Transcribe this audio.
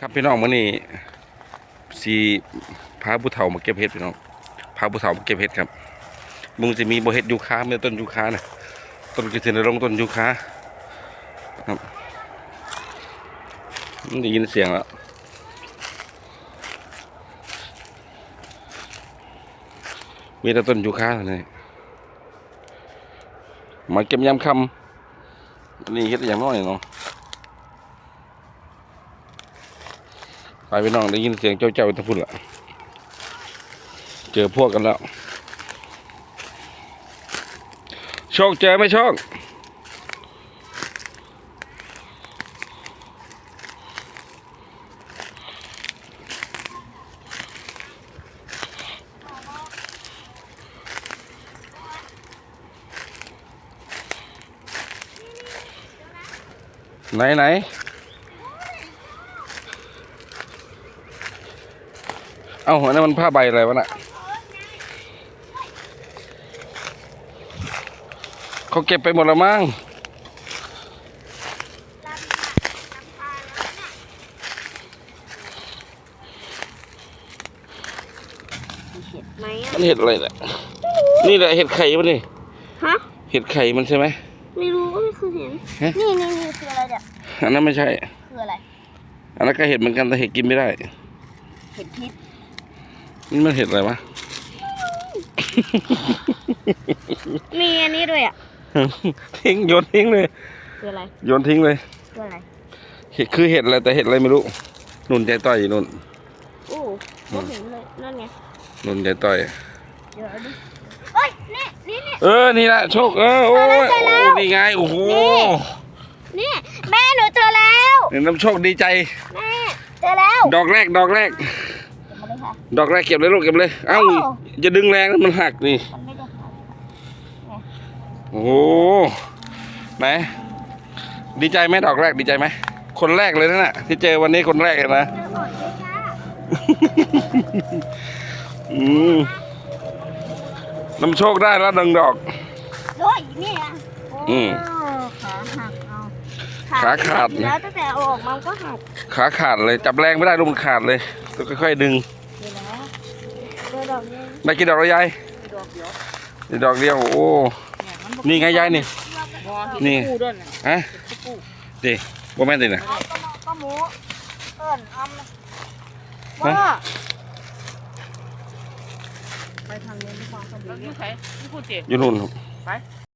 ครับพี่น้องมื้อนี้สีพาผู้เฒ่ามาเก็บเห็ดพี่น้องพาผู้เฒ่ามาเก็บเห็ดครับมึงจะมีบ่เห็ดยูคาเมื่อต้นยูคาน่ะต้นกระเทียมลงต้นยูคาครับได้ยินเสียงแล้วมีแต่ต้นยูคาเท่านั้นมาเก็บยามค่ำนี่เห็ดอย่างน้อยเนาะ ไป พี่น้องได้ยินเสียงเจ้าเจ้าตะพุ่นละเจอพวกกันแล้วโชคเจอไมโชคไหนไหน เอ้าหัวนั่นมันผ้าใบอะไรวะน่ะเขาเก็บไปหมดแล้วมั้งไหมอะมันเห็ดอะไรเนี่ยนี่แหละเห็ดไข่มันนี่ฮะเห็ดไข่มันใช่ไหม ไม่รู้ก็ไม่เคยเห็น ฮะ นี่นี่นี่คืออะไรเนี่ยอันนั้นไม่ใช่ คืออะไร อันนั้นก็เห็ดเหมือนกันแต่เห็ดกินไม่ได้ เห็ดพิษ นี่มันเห็ดอะไรวะ มีอันนี้ด้วยอะ ทิ้งโยนทิ้งเลย คืออะไร โยนทิ้งเลย คืออะไร เห็ดคือเห็ดอะไรแต่เห็ดอะไรไม่รู้ นุ่นใจต่อยอยู่นุ่น อู้ไม่เห็นเลย นั่นไง นุ่นใจต่อยเดี๋ยวเอาดิเฮ้ย นี่ นี่นี่ เออ นี่แหละโชค เออ โอ้ยเจอแล้วโอ้นี่ไง โอ้โห นี่ แม่หนูเจอแล้วนี่น้ำโชคดีใจ แม่ เจอแล้ว ดอกแรก ดอกแรก เก็บมาเลยค่ะ ดอกแรกเก็บเลยลูกเก็บเลย เอ้าโอ้จะดึงแรงนะมันหักนี่ มันไม่ได้ค่ะโอ้โหไหนดีใจไหมดอกแรกดีใจไหมคนแรกเลยนะน่ะที่เจอวันนี้คนแรกเลยนะ เจอหมดเลยค่ะอืมน้ำโชคได้แล้วหนึ่งดอก ด้วยนี่อะโอืมขาหักเอาขาขาดนะแล้วตั้งแต่เอาออกมาก็หักขาขาดเลย จับแรงไม่ได้ลูกมันขาดเลยต้องค่อยๆดึงเดี๋ยวนะเจ อดอกนี้ได้กี่ดอกแล้วยายดอกเดียวนี่ดอกเดียวโอ้นี่ไงยายนี่นี่คู่ด้วยนะฮะดิบ่แม่นดินะเอาก็มาก็หมูเอิ้นอำฮะว่าไปทางนู้นดีกว่าครับแล้วนี่ใครนี่พูดเจ็บอยู่นู่นครับไป